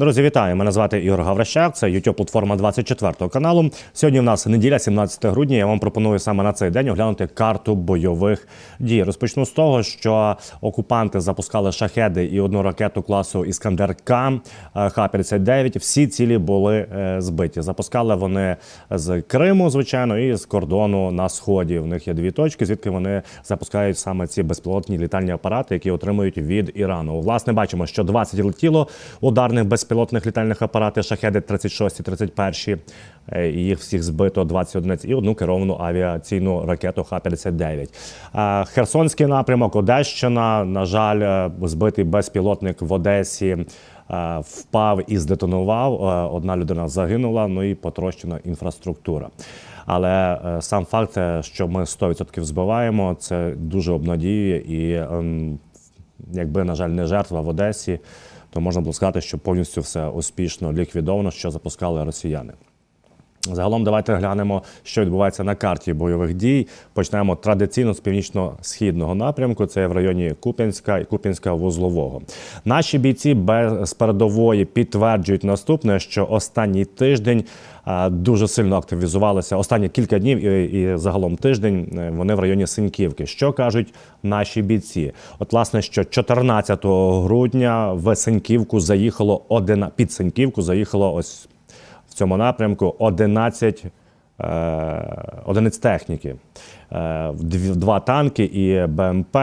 Друзі, вітаю! Мене звати Ігор Гаврищак. Це youtube платформа 24 каналу. Сьогодні в нас неділя, 17 грудня. Я вам пропоную саме на цей день оглянути карту бойових дій. Розпочну з того, що окупанти запускали шахеди і одну ракету класу Іскандер К Х-59. Всі цілі були е, збиті. Запускали вони з Криму, звичайно, і з кордону на сході. В них є дві точки, звідки вони запускають саме ці безпілотні літальні апарати, які отримують від Ірану. Власне, бачимо, що 20 летіло ударних безпілотних літальних апаратів шахеди 36 31 е, їх всіх збито 20 одиниць і одну керовану авіаційну ракету Х-59. Е, Херсонський напрямок, Одещина, на жаль, е, збитий безпілотник в Одесі. е, Впав і здетонував. Одна людина загинула, ну і потрощена інфраструктура. Але сам факт, що ми 100% збиваємо, це дуже обнадіює і ем, якби, на жаль, не жертва в Одесі, то можна було сказати, що повністю все успішно ліквідовано, що запускали росіяни. Загалом давайте глянемо, що відбувається на карті бойових дій. Почнемо традиційно з північно-східного напрямку. Це в районі Куп'янська і Куп'янська вузлового. Наші бійці без передової підтверджують наступне, що останній тиждень дуже сильно активізувалися. Останні кілька днів і, і загалом тиждень е, вони в районі Синьківки. Що кажуть наші бійці? От, власне, що 14 грудня в Синьківку заїхало одина під Синьківку заїхало ось цьому напрямку 11 е, одиниць техніки. Е, Два танки і БМП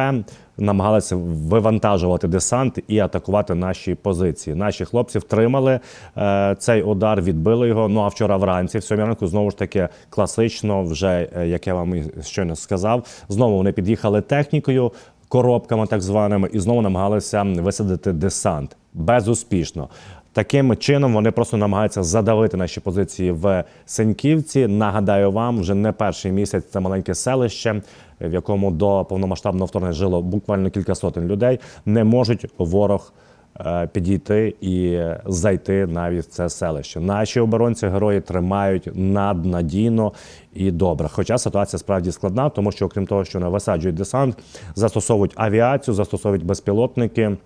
намагалися вивантажувати десант і атакувати наші позиції. Наші хлопці втримали е, цей удар, відбили його. Ну а вчора вранці, в сьомій ранку, знову ж таки класично, вже як я вам щойно сказав, знову вони під'їхали технікою. Коробками так званими, і знову намагалися висадити десант безуспішно. Таким чином вони просто намагаються задавити наші позиції в Сеньківці. Нагадаю вам, вже не перший місяць це маленьке селище, в якому до повномасштабного вторгнення жило буквально кілька сотень людей. Не можуть ворог е, підійти і зайти навіть в це селище. Наші оборонці герої тримають наднадійно і добре. Хоча ситуація справді складна, тому що окрім того, що вони висаджують десант, застосовують авіацію, застосовують безпілотники.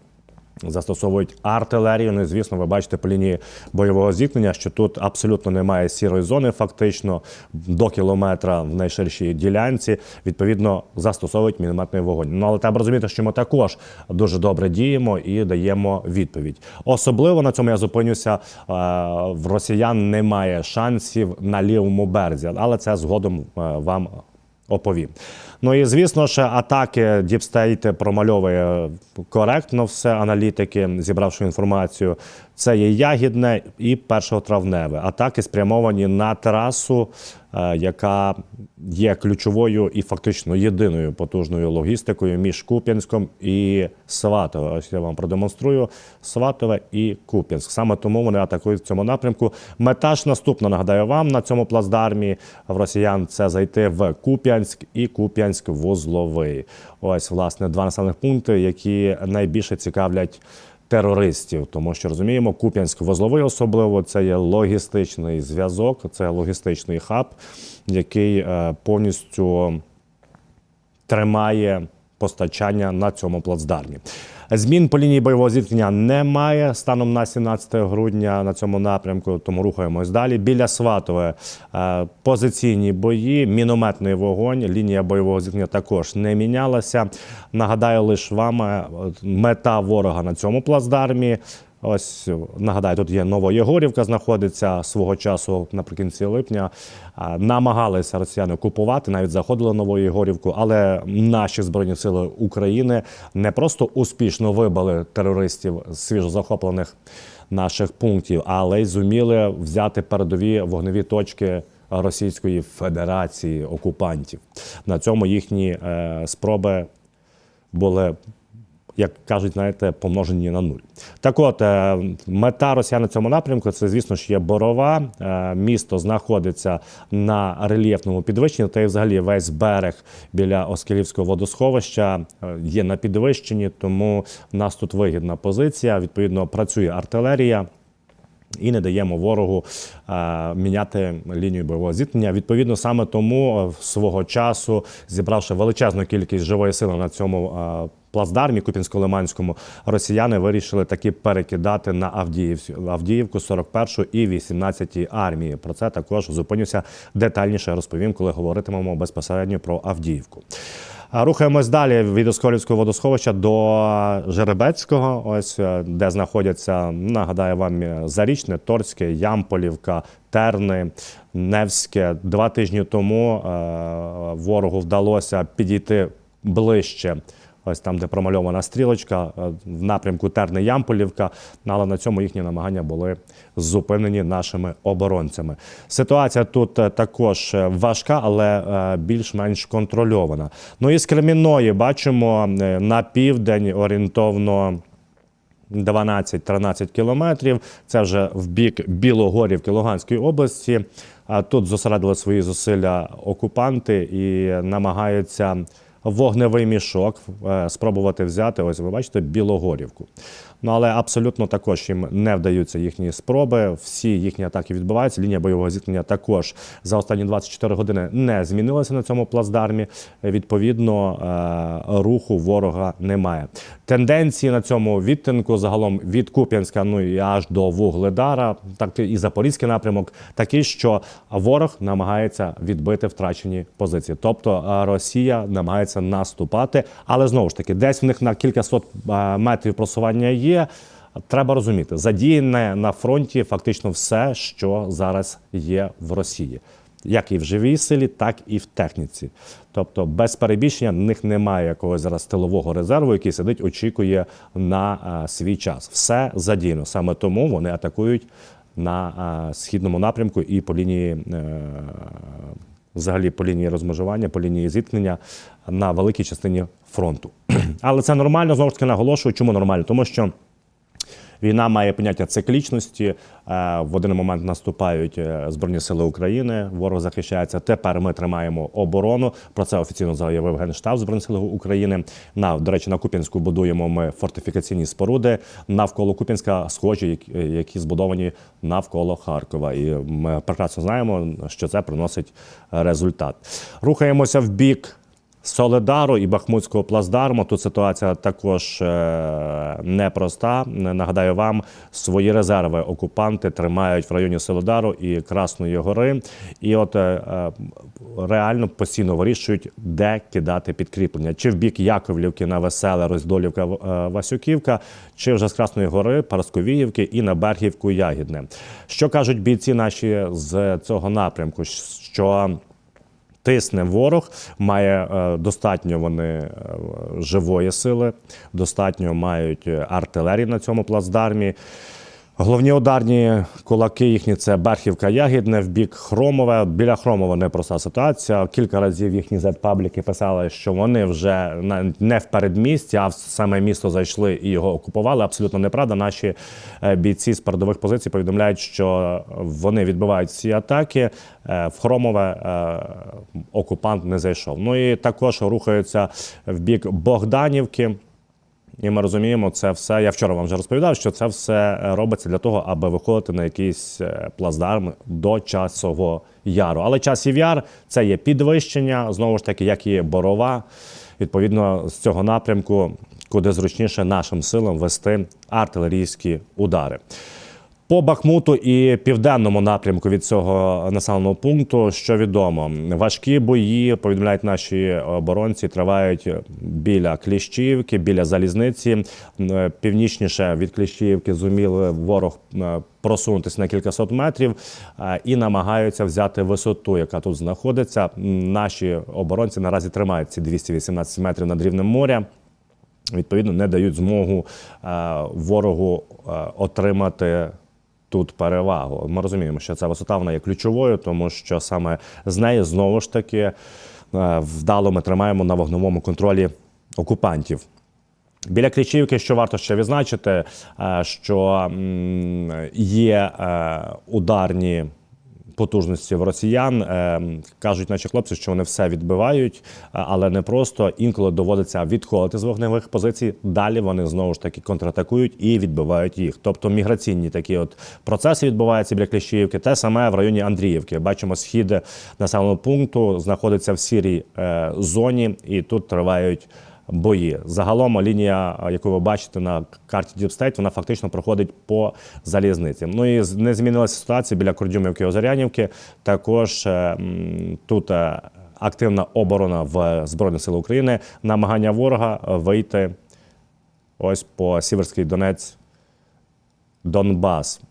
Застосовують артилерію. Ну, звісно, ви бачите по лінії бойового зіткнення, що тут абсолютно немає сірої зони, фактично до кілометра в найширшій ділянці. Відповідно, застосовують мінометний вогонь. Ну але треба розуміти, що ми також дуже добре діємо і даємо відповідь. Особливо на цьому я зупинюся. е, В росіян немає шансів на лівому березі, але це згодом е, вам оповім. Ну і звісно ж, атаки Діпстейт промальовує коректно все аналітики, зібравши інформацію. Це є ягідне і першотравневе. Атаки спрямовані на трасу, яка є ключовою і фактично єдиною потужною логістикою між Куп'янськом і Сватове. Ось я вам продемонструю Сватове і Куп'янськ. Саме тому вони атакують в цьому напрямку. Мета ж наступна, нагадаю вам, на цьому плацдармі в росіян це зайти в Куп'янськ і Куп'янськ вузловий. Ось, власне, два населених пункти, які найбільше цікавлять терористів, тому що розуміємо, Куп'янськ вузловий особливо це є логістичний зв'язок, це логістичний хаб, який е, повністю тримає постачання на цьому плацдармі. Змін по лінії бойового зіткнення немає станом на 17 грудня на цьому напрямку, тому рухаємось далі. Біля Сватове е, позиційні бої, мінометний вогонь, лінія бойового зіткнення також не мінялася. Нагадаю лише вам, е, мета ворога на цьому плацдармі. Ось нагадаю, тут є Новоєгорівка, знаходиться свого часу наприкінці липня. Намагалися росіяни окупувати, навіть заходили Новоєгорівку, але наші збройні сили України не просто успішно вибили терористів з свіжозахоплених наших пунктів, але й зуміли взяти передові вогневі точки. Російської Федерації окупантів на цьому їхні е, спроби були як кажуть, знаєте, помножені на нуль. Так от, е, мета росіян на цьому напрямку це, звісно ж, є борова. Е, Місто знаходиться на рельєфному підвищенні, та й взагалі весь берег біля Оскілівського водосховища е, є на підвищенні, тому в нас тут вигідна позиція. Відповідно, працює артилерія. і не даємо ворогу е, міняти лінію бойового зіткнення. Відповідно, саме тому свого часу, зібравши величезну кількість живої сили на цьому е, плацдармі Купінсько-Лиманському, росіяни вирішили таки перекидати на Авдіївку 41 і 18 армії. Про це також зупинюся детальніше. Розповім, коли говоритимемо безпосередньо про Авдіївку. Рухаємось далі від Осколівського водосховища до Жеребецького, ось е, де знаходяться, нагадаю вам, е, Зарічне, Торське, Ямполівка, Терни, Невське. Два тижні тому е, ворогу вдалося підійти ближче. Ось там, де промальована стрілочка, е, в напрямку Терни Ямполівка, але на цьому їхні намагання були зупинені нашими оборонцями. Ситуація тут е, також е, важка, але більш-менш контрольована. Ну і з Кремінної бачимо на південь орієнтовно. 12-13 кілометрів. Це вже в бік Білогорівки Луганської області. А тут зосередили свої зусилля окупанти і намагаються вогневий мішок е, спробувати взяти. Ось ви бачите Білогорівку. Ну але абсолютно також їм не вдаються їхні спроби. Всі їхні атаки відбуваються. Лінія бойового зіткнення також за останні 24 години не змінилася на цьому плацдармі. Відповідно, е, руху ворога немає. Тенденції на цьому відтинку загалом від Куп'янська, ну і аж до Вугледара, так і Запорізький напрямок, такі, що ворог намагається відбити втрачені позиції. Тобто е, Росія намагається наступати, але знову ж таки, десь в них на кількасот е, метрів просування є. Треба розуміти, задіяне на фронті фактично все, що зараз є в Росії, як і в живій силі, так і в техніці. Тобто, без перебільшення в них немає якогось зараз тилового резерву, який сидить, очікує на а, свій час. Все задіяно. Саме тому вони атакують на а, східному напрямку і по лінії. Взагалі по лінії розмежування, по лінії зіткнення на великій частині фронту. Але це нормально, знову ж таки наголошую. Чому нормально? Тому що Війна має поняття циклічності. Е, В один момент наступають е, Збройні Сили України, ворог захищається. Тепер ми тримаємо оборону. Про це офіційно заявив Генштаб Збройних Сил України. На до речі, на Куп'янську будуємо ми фортифікаційні споруди навколо Куп'янська, схожі, які- які збудовані навколо Харкова. І ми прекрасно знаємо, що це приносить результат. Рухаємося в бік. Соледару і Бахмутського плацдарму. Тут ситуація також е, непроста. Нагадаю вам, свої резерви окупанти тримають в районі Соледару і Красної Гори. І от е, е, реально постійно вирішують, де кидати підкріплення. Чи в бік Яковлівки на Веселе, Роздолівка, Васюківка, чи вже з Красної Гори, Парасковіївки і на Бергівку Ягідне. Що кажуть бійці наші з цього напрямку? Що Тисне ворог, має е, достатньо вони е, живої сили, достатньо мають е, артилерії на цьому плацдармі. Головні ударні кулаки їхні це Берхівка Ягідне в бік Хромове. Біля Хромова непроста ситуація. Кілька разів їхні зет-пабліки писали, що вони вже не в передмісті, а в саме місто зайшли і його окупували. Абсолютно неправда. Наші е, бійці з передових позицій повідомляють, що вони відбивають ці атаки. Е, В Хромове е, окупант не зайшов. Ну і також рухаються в бік Богданівки. І ми розуміємо, це все. Я вчора вам вже розповідав, що це все робиться для того, аби виходити на якийсь е, плацдарм до часового яру. Але часів яр це є підвищення, знову ж таки, як і борова. Відповідно, з цього напрямку, куди зручніше нашим силам вести артилерійські удари. По Бахмуту і південному напрямку від цього населеного пункту, що відомо, важкі бої повідомляють наші оборонці, тривають біля Кліщівки, біля залізниці. Північніше від Кліщівки зуміли ворог е, просунутися на кількасот метрів е, і намагаються взяти висоту, яка тут знаходиться. Наші оборонці наразі тримають ці 218 метрів над рівнем моря відповідно не дають змогу е, ворогу отримати. Тут перевагу. Ми розуміємо, що ця висота вона є ключовою, тому що саме з неї знову ж таки е, вдало ми тримаємо на вогневому контролі окупантів. Біля Клічівки, що варто ще відзначити, е, що є е, ударні потужності в росіян. Е, Кажуть наші хлопці, що вони все відбивають, але не просто інколи доводиться відходити з вогневих позицій. Далі вони знову ж таки контратакують і відбивають їх. Тобто міграційні такі от процеси відбуваються біля Кліщіївки. Те саме в районі Андріївки. Бачимо, схід населеного пункту знаходиться в сірій е, зоні, і тут тривають. Бої загалом лінія, яку ви бачите на карті State, вона фактично проходить по залізниці. Ну і не змінилася ситуація біля Кордюмівки Озарянівки. Також е, тут е, активна оборона в Збройних сил України, намагання ворога е, вийти ось по Сіверський Донець, Донбас.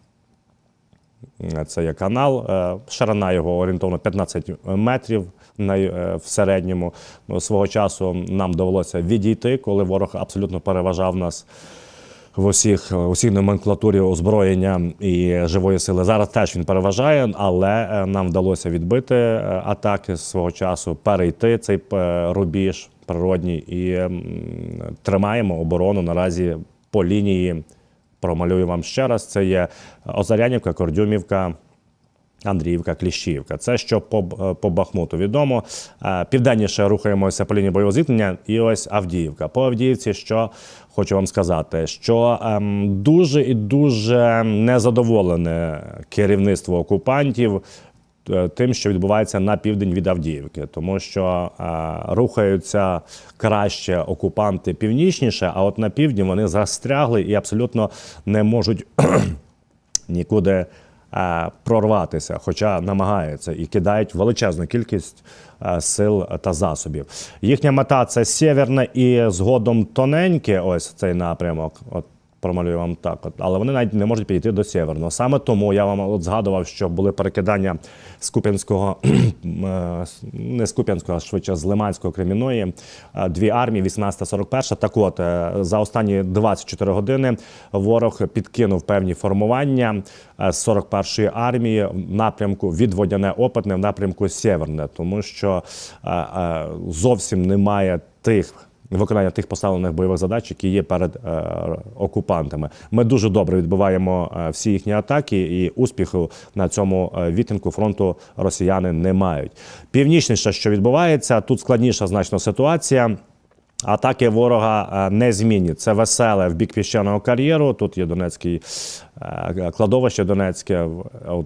Це є канал. е, Ширина його орієнтовно 15 метрів е, в середньому. Ну, Свого часу нам довелося відійти, коли ворог абсолютно переважав нас в усіх, в усіх номенклатурі озброєння і живої сили. Зараз теж він переважає, але е, нам вдалося відбити е, атаки свого часу, перейти цей е, рубіж природній і тримаємо оборону наразі по лінії. Промалюю вам ще раз. Це є Озарянівка, Кордюмівка. Андріївка, Кліщіївка. Це що по, по Бахмуту відомо. Е, Південніше рухаємося по лінії бойового зіткнення, і ось Авдіївка. По Авдіївці, що хочу вам сказати, що ем, дуже і дуже незадоволене керівництво окупантів. е, Тим, що відбувається на південь від Авдіївки, тому що е, рухаються краще окупанти північніше, а от на півдні вони застрягли і абсолютно не можуть нікуди е, прорватися, хоча намагаються і кидають величезну кількість е, сил та засобів. Їхня мета це сєверне і згодом тоненьке, ось цей напрямок. От промалюю вам так, от. але вони навіть не можуть підійти до сєверного. Саме тому я вам от згадував, що були перекидання з Куп'янського, е, не з Куп'янського, а швидше з Лиманського Креміної. Е, Дві армії, 18-41. Так от, е, за останні 24 години ворог підкинув певні формування з 41-ї армії в напрямку від Водяне Опитне в напрямку Сєверне, тому що зовсім немає тих. Виконання тих поставлених бойових задач, які є перед е, окупантами. Ми дуже добре відбиваємо е, всі їхні атаки, і успіху на цьому е, відтинку фронту росіяни не мають. Північніше, що відбувається, тут складніша значно ситуація. Атаки ворога не змінні. Це веселе в бік піщаного кар'єру. Тут є Донецький кладовище Донецьке,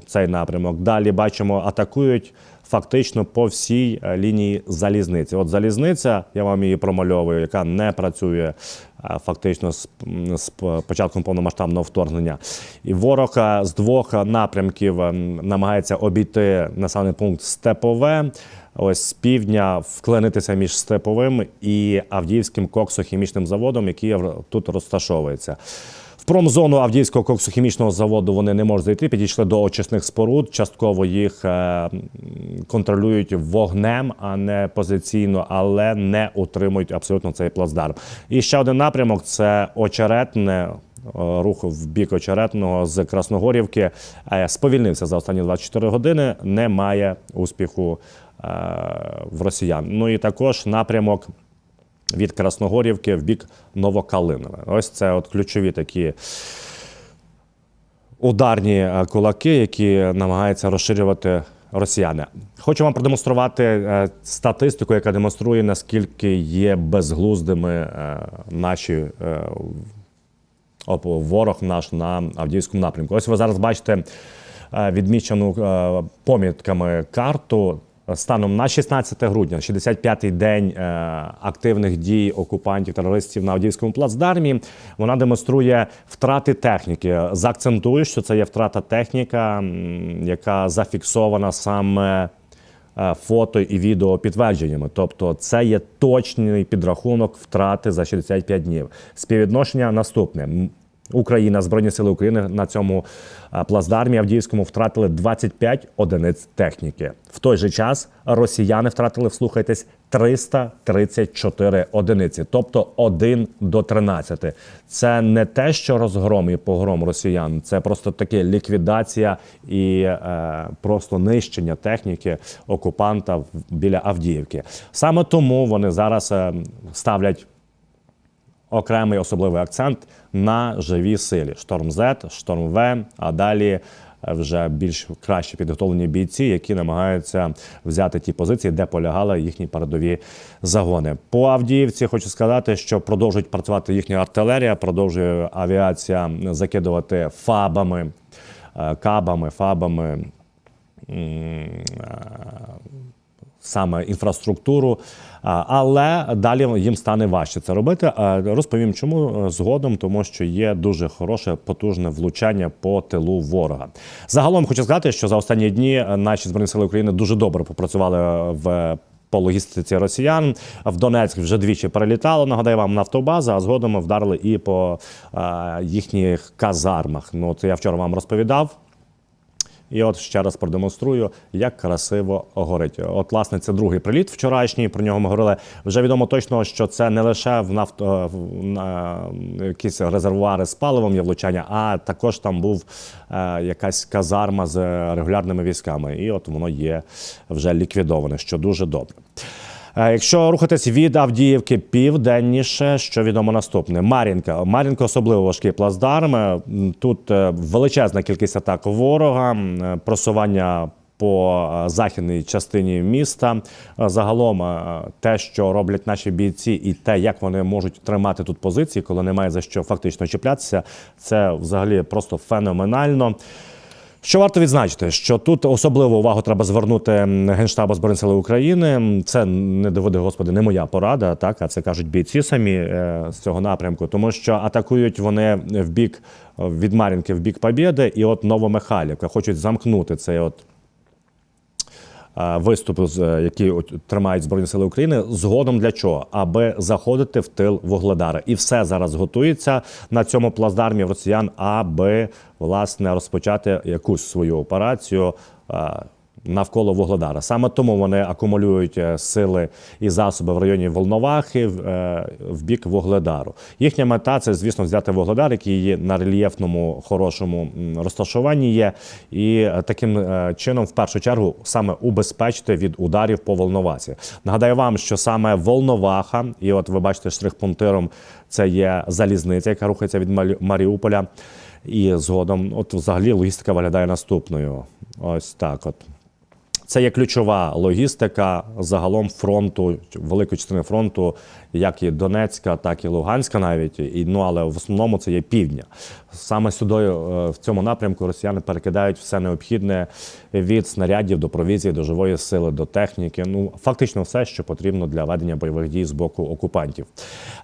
цей напрямок. Далі бачимо, атакують фактично по всій е, лінії залізниці. От залізниця, я вам її промальовую, яка не працює е, фактично з, початком повномасштабного вторгнення. І ворог е, з двох напрямків е, намагається обійти населений пункт Степове. Ось з півдня вклинитися між Степовим і Авдіївським коксохімічним заводом, який тут розташовується. В промзону Авдіївського коксохімічного заводу вони не можуть зайти. Підійшли до очисних споруд. Частково їх е, контролюють вогнем, а не позиційно, але не утримують абсолютно цей плацдарм. І ще один напрямок це очеретне. е, Рух в бік очеретного з Красногорівки е, сповільнився за останні 24 години. Немає успіху в росіян. Ну і також напрямок від Красногорівки в бік Новокалинове. Ось це от ключові такі ударні е, кулаки, які намагаються розширювати росіяни. Хочу вам продемонструвати е, статистику, яка демонструє, наскільки є безглуздими е, наші. ворог наш на Авдіївському напрямку. Ось ви зараз бачите відмічену помітками карту. Станом на 16 грудня, 65-й день е, активних дій окупантів терористів на Авдіївському плацдармі, вона демонструє втрати техніки. Заакцентую, що це є втрата техніка, яка зафіксована саме е, фото і відео підтвердженнями. Тобто, це є точний підрахунок втрати за 65 днів. Співвідношення наступне. Україна, Збройні сили України на цьому е, плацдармі Авдіївському втратили 25 одиниць техніки. В той же час росіяни втратили, вслухайтесь, 334 одиниці, тобто 1 до 13. Це не те, що розгром і погром росіян, це просто таке ліквідація і е, просто нищення техніки окупанта біля Авдіївки. Саме тому вони зараз е, ставлять окремий особливий акцент на живій силі: Шторм З, Шторм В, а далі е, вже більш краще підготовлені бійці, які намагаються взяти ті позиції, де полягали їхні передові загони. По Авдіївці хочу сказати, що продовжують працювати їхня артилерія, продовжує авіація закидувати фабами, е, кабами, фабами. Е, саме інфраструктуру, але далі їм стане важче це робити. Розповім, чому е, згодом, тому що є дуже хороше потужне влучання по тилу ворога. Загалом хочу сказати, що за останні дні е, наші збройні сили України дуже добре попрацювали е, в. По логістиці росіян в Донецьк вже двічі перелітало. Нагадаю вам нафтобаза, а згодом вдарили і по е, їхніх казармах. Ну це я вчора вам розповідав. І от ще раз продемонструю, як красиво горить. От, власне, це другий приліт вчорашній. Про нього ми говорили. Вже відомо точно, що це не лише в нафто на якісь резервуари з паливом є влучання, а також там був е, якась казарма з регулярними військами. І от воно є вже ліквідоване, що дуже добре. Е, Якщо рухатись від Авдіївки південніше, що відомо наступне: Мар'їнка. Мар'їнка особливо важкий плацдарм. Е, Тут е, величезна кількість атак ворога, просування по західній частині міста. Загалом те, що роблять наші бійці, і те, як вони можуть тримати тут позиції, коли немає за що фактично чіплятися, це взагалі просто феноменально. Що варто відзначити, що тут особливу увагу треба звернути Генштабу Збройних сил України. Це не доводи господи, не моя порада, так а це кажуть бійці самі е, з цього напрямку, тому що атакують вони в бік е, від Мар'їнки в бік Побєди, і от Новомихайлівка. Хочуть замкнути цей от виступ, з- е, які тримають Збройні Сили України, згодом для чого? Аби заходити в тил Вугледара. І все зараз готується на цьому плацдармі росіян, аби власне розпочати якусь свою операцію. Навколо Вугледара. Саме тому вони акумулюють е, сили і засоби в районі Волновахи в, е, бік Вугледару. Їхня мета це, звісно, взяти Вугледар, який на рельєфному хорошому розташуванні є, і е, таким чином, в першу чергу, саме убезпечити від ударів по Волновасі. Нагадаю вам, що саме Волноваха, і от ви бачите штрих-пунктиром, це є залізниця, яка рухається від Маріуполя. І згодом, от взагалі, логістика виглядає наступною. Ось так. От. Це є ключова логістика загалом фронту, великої частини фронту, як і Донецька, так і Луганська навіть. І, ну, але в основному це є півдня. Саме сюди, е, в цьому напрямку, росіяни перекидають все необхідне від снарядів до провізії, до живої сили, до техніки. Ну, фактично все, що потрібно для ведення бойових дій з боку окупантів.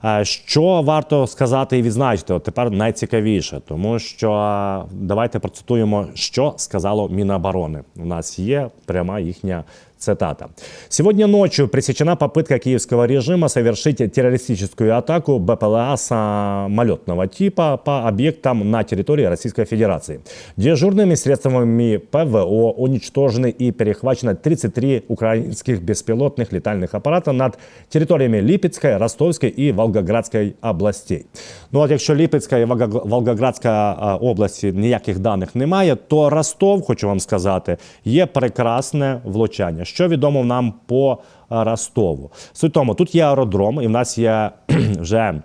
Е, Що варто сказати і відзначити? От тепер найцікавіше, тому що давайте процитуємо, що сказало Міноборони. У нас є пряма їхня цитата. Сегодня ночью пресечена попытка киевского режима совершить террористическую атаку БПЛА самолетного типа по объектам на территории Российской Федерации. Дежурными средствами ПВО уничтожены и перехвачено 33 украинских беспилотных летальных аппарата над территориями Липецкой, Ростовской и Волгоградской областей. Ну от якщо Липецька і Волгог- Волгоградська а, області ніяких даних немає, то Ростов, хочу вам сказати, є прекрасне влучання. Що відомо нам по а, Ростову? Суть тому, тут є аеродром, і в нас є вже.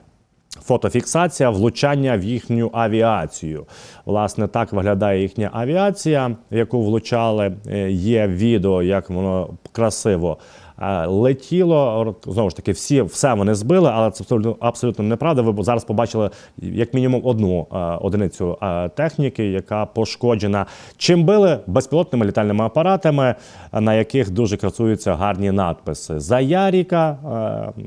Фотофіксація влучання в їхню авіацію. Власне, так виглядає їхня авіація, яку влучали. Е, Є відео, як воно красиво е, летіло. Знову ж таки, всі все вони збили, але це абсолютно, абсолютно неправда. Ви зараз побачили як мінімум одну е, одиницю е, техніки, яка пошкоджена. Чим били безпілотними літальними апаратами, е, на яких дуже красуються гарні надписи. За Яріка е,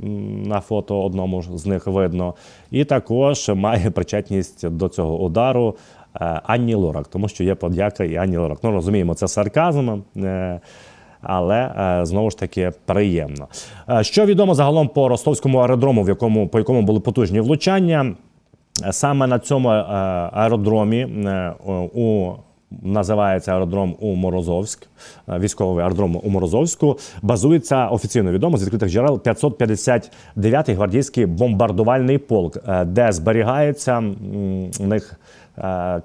на фото одному з них видно. І також має причетність до цього удару е, Анні Лорак, тому що є подяка і Анні Лорак. Ну розуміємо, це сарказм. Але е, знову ж таки приємно. Е, Що відомо загалом по ростовському аеродрому, в якому по якому були потужні влучання, Е, саме на цьому аеродромі у називається аеродром у Морозовськ, військовий аеродром у Морозовську. Базується офіційно відомо з відкритих джерел 559-й гвардійський бомбардувальний полк, де зберігається у них е,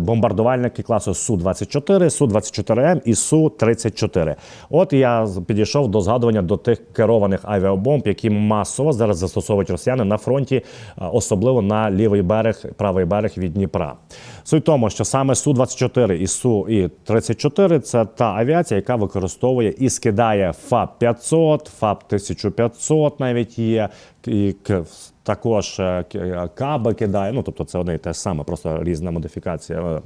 бомбардувальники класу Су-24, Су-24М і Су-34. От я підійшов до згадування до тих керованих авіабомб, які масово зараз застосовують росіяни на фронті, е, особливо на лівий берег, правий берег від Дніпра. Суть в тому, що саме Су-24 і Су-34 – це та авіація, яка використовує і скидає ФАП-500, ФАП-1500 навіть є, і також е, е, каби кидає. Ну, тобто це одне і те саме, просто різна модифікація.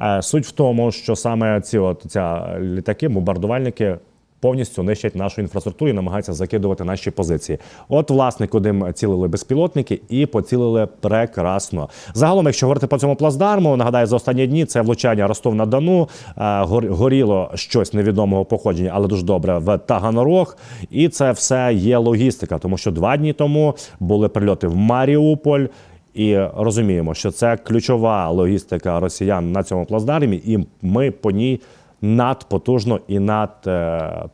Е, Суть в тому, що саме ці от ця літаки, бомбардувальники повністю нищать нашу інфраструктуру і намагаються закидувати наші позиції. От, власне, куди цілили безпілотники і поцілили прекрасно. Загалом, якщо говорити по цьому плацдарму, нагадаю, за останні дні це влучання Ростов на Дону. е, Горіло щось невідомого походження, але дуже добре в Таганрог. І це все є логістика, тому що два дні тому були прильоти в Маріуполь. І розуміємо, що це ключова логістика росіян на цьому плацдармі, і ми по ній надпотужно і над е,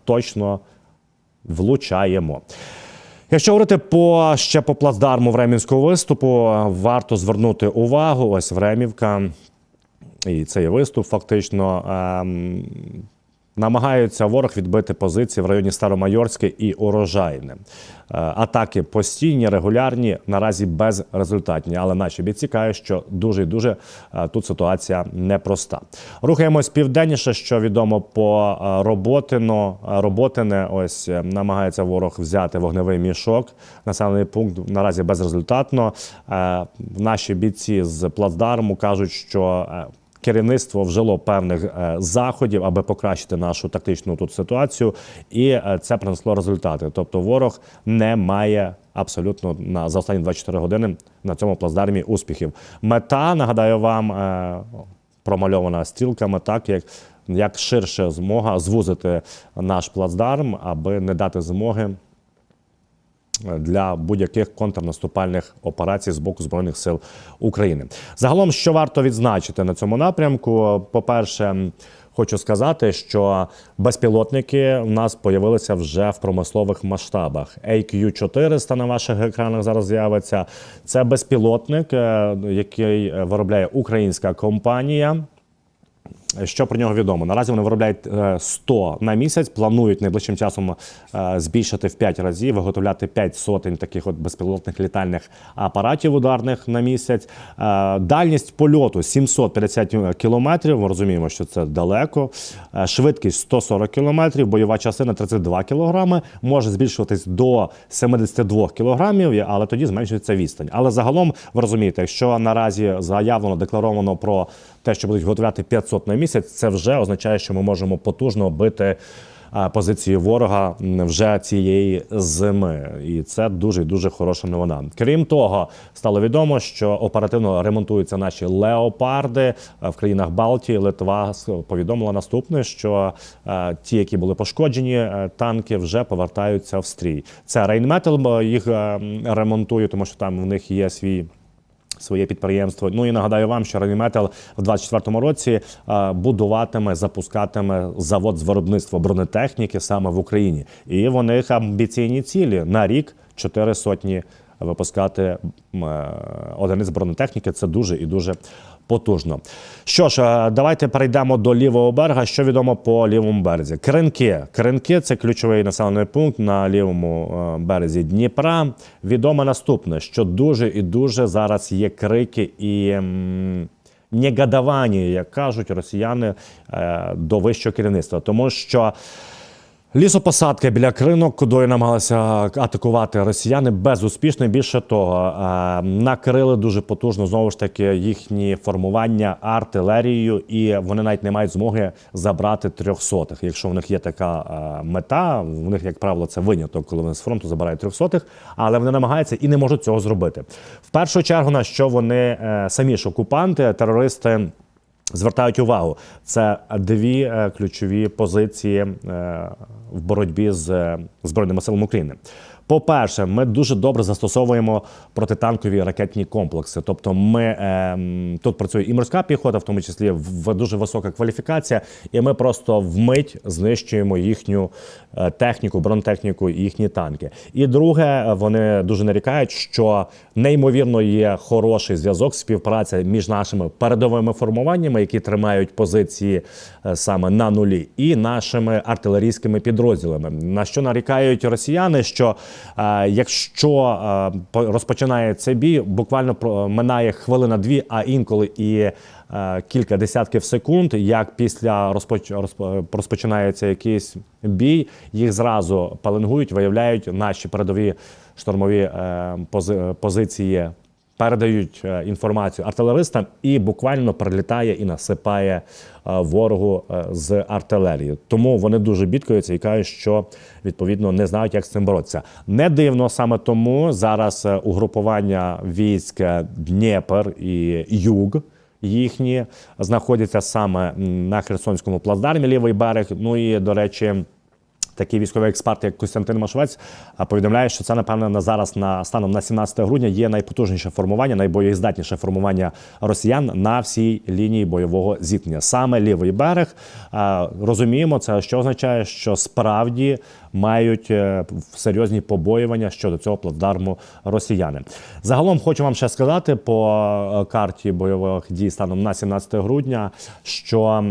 влучаємо. Якщо говорити по ще по плацдарму Времівського виступу, варто звернути увагу. Ось Времівка, і цей виступ фактично. Ем, Намагаються ворог відбити позиції в районі Старомайорське і Урожайне. Е, Атаки постійні, регулярні, наразі безрезультатні. Але наші бійці кажуть, що дуже і дуже е, тут ситуація непроста. Рухаємось південніше, що відомо по е, Роботино. Роботине ось намагається ворог взяти вогневий мішок. Населений пункт наразі безрезультатно. Наші бійці з плацдарму кажуть, що Керівництво вжило певних е, заходів, аби покращити нашу тактичну тут ситуацію, і е, це принесло результати. Тобто, ворог не має абсолютно на за останні 24 години на цьому плацдармі успіхів. Мета нагадаю вам е, промальована стрілками, так як. Як ширше змога звузити наш плацдарм, аби не дати змоги для будь-яких контрнаступальних операцій з боку збройних сил України. Загалом, що варто відзначити на цьому напрямку, по-перше, хочу сказати, що безпілотники у нас появилися вже в промислових масштабах. AQ-400 на ваших екранах зараз з'явиться. Це безпілотник, е, який виробляє українська компанія. Що про нього відомо? Наразі вони виробляють е, 100 на місяць. Планують найближчим часом е, збільшити в 5 разів, виготовляти 5 сотень таких от безпілотних літальних апаратів ударних на місяць. Е, Дальність польоту 750 кілометрів. Ми розуміємо, що це далеко. Е, Швидкість 140 кілометрів, бойова частина 32 кілограми. Може збільшуватись до 72 кілограмів, але тоді зменшується відстань. Але загалом ви розумієте, якщо наразі заявлено декларовано про те, що будуть готувати 500 на місяць, це вже означає, що ми можемо потужно бити позиції ворога вже цієї зими, і це дуже дуже хороша новина. Крім того, стало відомо, що оперативно ремонтуються наші леопарди в країнах Балтії. Литва повідомила наступне, що ті, які були пошкоджені, е, танки вже повертаються в стрій. Це Рейнметал їх е, ремонтує, тому що там в них є свій своє підприємство. Ну і нагадаю вам, що Раніметал в 24-му році будуватиме, запускатиме завод з виробництва бронетехніки саме в Україні. І в них амбіційні цілі на рік 4 сотні випускати е, одиниць бронетехніки. Це дуже і дуже потужно. Що ж, е, давайте перейдемо до лівого берега. Що відомо по лівому березі? Кринки. Кринки це ключовий населений пункт на лівому е, березі Дніпра. Відомо наступне, що дуже і дуже зараз є крики і. Негодування, як кажуть росіяни е, до вищого керівництва, тому що Лісопосадка біля кринок, кудою намагалися атакувати росіяни безуспішно. Більше того, е, накрили дуже потужно знову ж таки їхні формування артилерією, і вони навіть не мають змоги забрати трьохсотих. Якщо в них є така е, мета, в них, як правило, це виняток, коли вони з фронту забирають трьохсотих, але вони намагаються і не можуть цього зробити. В першу чергу на що вони е, самі ж окупанти, терористи. Звертають увагу, це дві е, ключові позиції е, в боротьбі з е, збройними силами України. По-перше, ми дуже добре застосовуємо протитанкові ракетні комплекси. Тобто, ми ем, тут працює і морська піхота, в тому числі в дуже висока кваліфікація, і ми просто вмить знищуємо їхню е, техніку, бронетехніку і їхні танки. І друге, вони дуже нарікають, що неймовірно є хороший зв'язок, співпраця між нашими передовими формуваннями, які тримають позиції е, саме на нулі, і нашими артилерійськими підрозділами. На що нарікають росіяни, що е, якщо е, по- розпочинається бій, буквально минає хвилина-дві, а інколи і е, кілька десятків секунд, як після розпоч... розпочинається якийсь бій, їх зразу паленгують, виявляють наші передові штурмові е, пози- позиції передають е, інформацію артилеристам і буквально прилітає і насипає е, ворогу е, з артилерії. Тому вони дуже бідкаються і кажуть, що відповідно не знають, як з цим боротися. Не дивно саме тому зараз угрупування військ Дніпр і Юг. Їхні знаходяться саме на Херсонському плацдармі, лівий берег. Ну і до речі, Такий військовий експерт, як Костянтин Машовець, повідомляє, що це напевно на зараз на станом на 17 грудня є найпотужніше формування, найбоєздатніше формування росіян на всій лінії бойового зіткнення. Саме лівий берег. Розуміємо, це що означає, що справді мають е, серйозні побоювання щодо цього плацдарму росіяни. Загалом хочу вам ще сказати по е, карті бойових дій станом на 17 грудня, що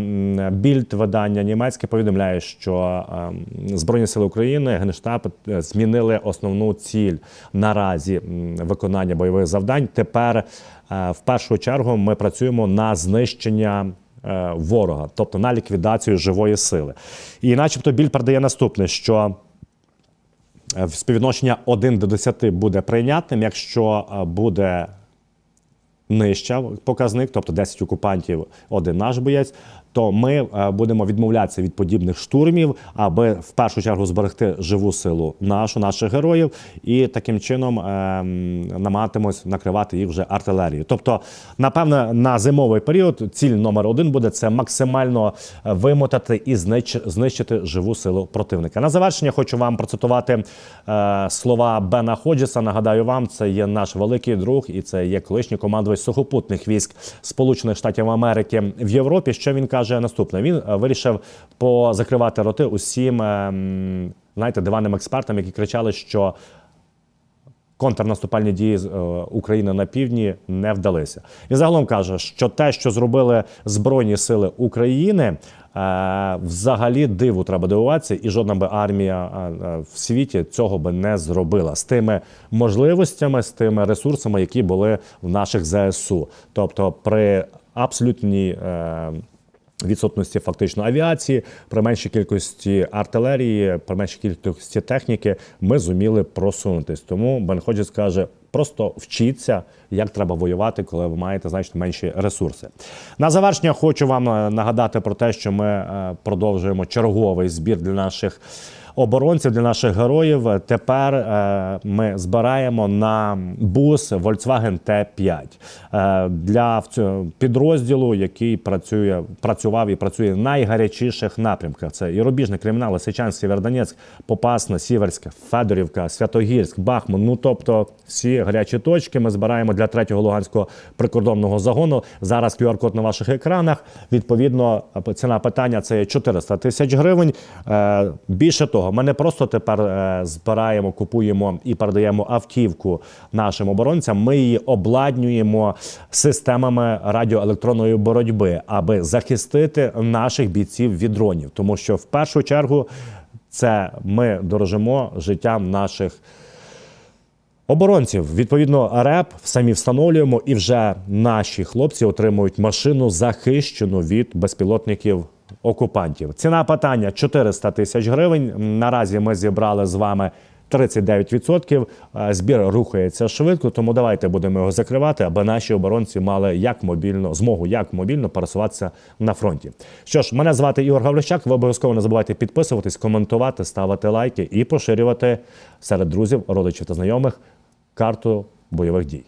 більд видання німецьке повідомляє, що ем, Збройні сили України Генштаб е, змінили основну ціль наразі виконання бойових завдань. Тепер в першу чергу ми працюємо на знищення. Е, Ворога, тобто на ліквідацію живої сили, і, начебто, біль передає наступне: що е, співвідношення 1 до 10 буде прийнятним, якщо е, буде нижча показник, тобто 10 окупантів, один наш боєць, то ми е, будемо відмовлятися від подібних штурмів, аби в першу чергу зберегти живу силу нашу, наших героїв, і таким чином ем, намагатимось накривати їх вже артилерією. Тобто, напевне, на зимовий період ціль номер один буде це максимально е, вимотати і знищ- знищити живу силу противника. На завершення хочу вам процитувати е, слова Бена Ходжеса. Нагадаю вам, це є наш великий друг, і це є колишній командувач сухопутних військ Сполучених Штатів Америки в Європі. Що він каже наступне? Він е, вирішив позакривати роти усім, ем, знаєте, диванним експертам, які кричали, що контрнаступальні дії е, України на півдні не вдалися. І загалом каже, що те, що зробили Збройні сили України, е, взагалі диву треба дивуватися, і жодна би армія в світі цього би не зробила з тими можливостями, з тими ресурсами, які були в наших ЗСУ. Тобто, при абсолютній відсутності фактично авіації, при меншій кількості артилерії, при меншій кількості техніки ми зуміли просунутись. Тому Бен Ходжес каже, просто вчіться, як треба воювати, коли ви маєте значно менші ресурси. На завершення хочу вам е, нагадати про те, що ми е, продовжуємо черговий збір для наших. Оборонців для наших героїв тепер е, ми збираємо на бус Volkswagen T5 е, для підрозділу, який працює, працював і працює в найгарячіших напрямках. Це і Рубіжний кримінал, Лисичанськ, Сєвєродонецьк, Попасна, Сіверськ, Федорівка, Святогірськ, Бахмут. Ну тобто всі гарячі точки ми збираємо для 3-го Луганського прикордонного загону. Зараз QR-код на ваших екранах. Відповідно, ціна питання це 400 тисяч гривень. Е, Більше того, ми не просто тепер е, збираємо, купуємо і передаємо автівку нашим оборонцям. Ми її обладнюємо системами радіоелектронної боротьби, аби захистити наших бійців від дронів. Тому що в першу чергу це ми дорожимо життям наших. Оборонців відповідно РЕП самі встановлюємо, і вже наші хлопці отримують машину захищену від безпілотників окупантів. Ціна питання 400 тисяч гривень. Наразі ми зібрали з вами 39%. Е, Збір рухається швидко, тому давайте будемо його закривати, аби наші оборонці мали як мобільно змогу, як мобільно пересуватися на фронті. Що ж, мене звати Ігор Гаврищак. Ви обов'язково не забувайте підписуватись, коментувати, ставити лайки і поширювати серед друзів, родичів та знайомих карту бойових дій.